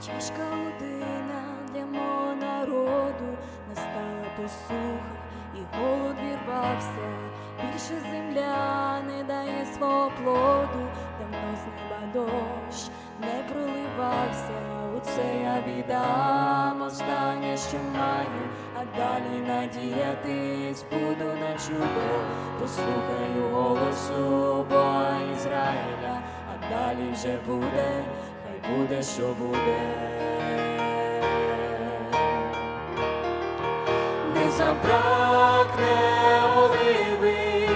Чашка година для мого народу настала посуха, і голод вірвався. Більше земля не дає свого плоду, давно з неба дощ не проливався. Оце я віддам останнє, що маю, а далі надіятись буду на чудо, послухаю голосу Бога Ізраїля, а далі вже буде хай буде, що буде, не забракне оливи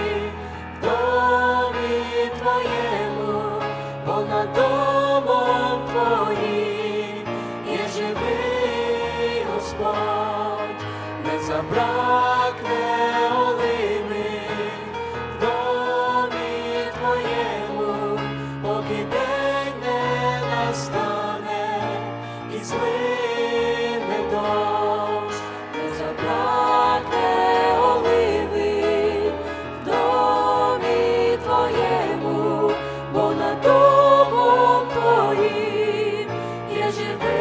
в домі твоєму, бо на домом твоїм є живий Господь, не забракне. Shivers.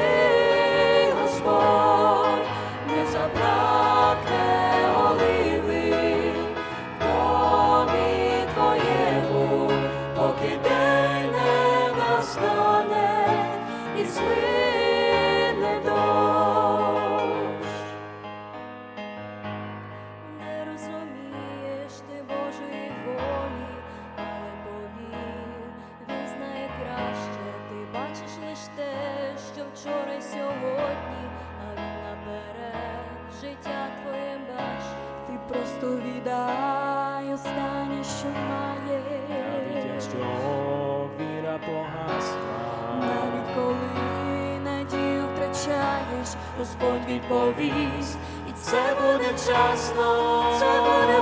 Господь відповість, і це буде часно. це буде.